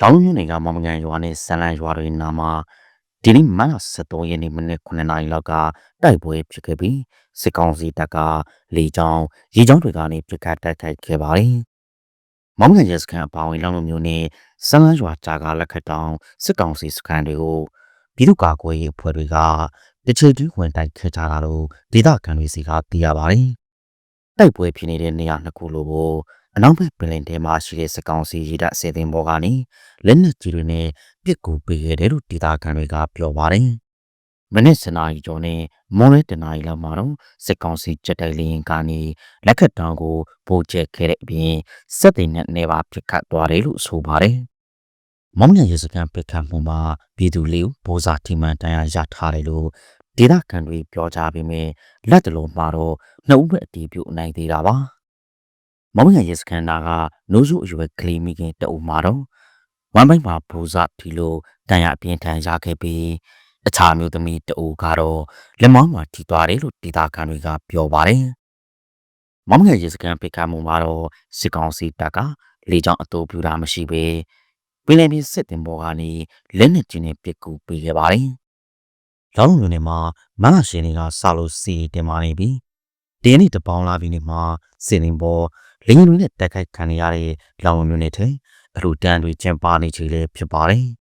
လောင်းမြို့နယ်ကမောင်ကန်ရွာနဲ့ဆန်လန်ရွာတွေနာမှာဒီနေ့မတ်လ23ရက်နေ့မနေ့9နာရီလောက်ကတိုက်ပွဲဖြစ်ခဲ့ပြီးစစ်ကောင်စီတပ်ကလေကြောင်းရေကြောင်းတွေကနေပြစ်ခတ်တိုက်ခိုက်ခဲ့ပါတယ်။မောင်ကန်ရဲစခန်းအပါအဝင်လောင်းမြို့နယ်ဆန်လန်ရွာကြာကလက်ခတ်တောင်စစ်ကောင်စီစခန်းတွေကိုပြည်သူ့ကာကွယ်ရေးအဖွဲ့တွေကတချေတူးဝင်တိုက်ခဲ့ကြတာလို့ဒေသခံတွေစီကသိရပါတယ်။တိုက်ပွဲဖြစ်နေတဲ့နေရာနှစ်ခုလိုကို အနောက်ဘက်ပင်လယ်ထဲမှာရှိတဲ့စကောင်စီရေတပ်စေတင်ဘောကနေလက်နက်ကြီးတွေနဲ့ပစ်ကူပေးခဲ့တယ်လို့ဒေသခံတွေကပြောပါတယ်။မနစ်စနာရီကျော်နဲ့မွန်ရဲတနာရီလောက်မှာတော့စကောင်စီကြက်တိုက်လင်းကနေလက်ခတ်တောင်ကိုပိုးကျက်ခဲ့တဲ့အပြင်စက်တင်နဲ့နေပါပြစ်ခတ်သွားတယ်လို့ဆိုပါတယ်။မောင်မြရေစကန်ပစ်ခတ်မှုမှာပြည်သူလေးဘိုးစာထိမှန်တန်ရာရထားတယ်လို့ဒေသခံတွေပြောကြပေမဲ့လက်တလုံးမှာတော့နှစ်ဦးပဲအတီးပြုတ်နိုင်သေးတာပါ။ မောင်မြရေစကန်နာကနိုးစုအရွယ်ကလေးမိခင်တအုံမှာတော့ဝမ်ဘိုင်းမှာဘိုးစာဒီလိုတန်ရအပြင်းထန်ရခဲ့ပြီးအခြားမျိုးသမီးတအူကတော့လက်မောင်းမှာထိသွားတယ်လို့ဒေသခံတွေကပြောပါတယ်။မောင်ငယ်ရေစကန်ပိတ်ခတ်မှုမှာတော့စစ်ကောင်စီတပ်ကလေကြောင်းအတူပြူတာမရှိပဲပင်လယ်ပြင်စစ်တင်ပေါ်ကနေလက်နက်ကြီးနဲ့ပစ်ကူပေးခဲ့ပါတယ်။လောင်းလုံးတွေမှာမန်းရှင်တွေကစလို့စီတင်မာနေပြီးဒီနေ့တပေါင်းလာပြီးနေမှာစင်ရင်ပေါ် လင်းတွေနဲ့တက်ခိုက်ခံရတဲ့လောင်လုံးမျိုးတွေထဲအလူတန်းတွေကျင်းပနေချေလည်းဖြစ်ပါတယ်။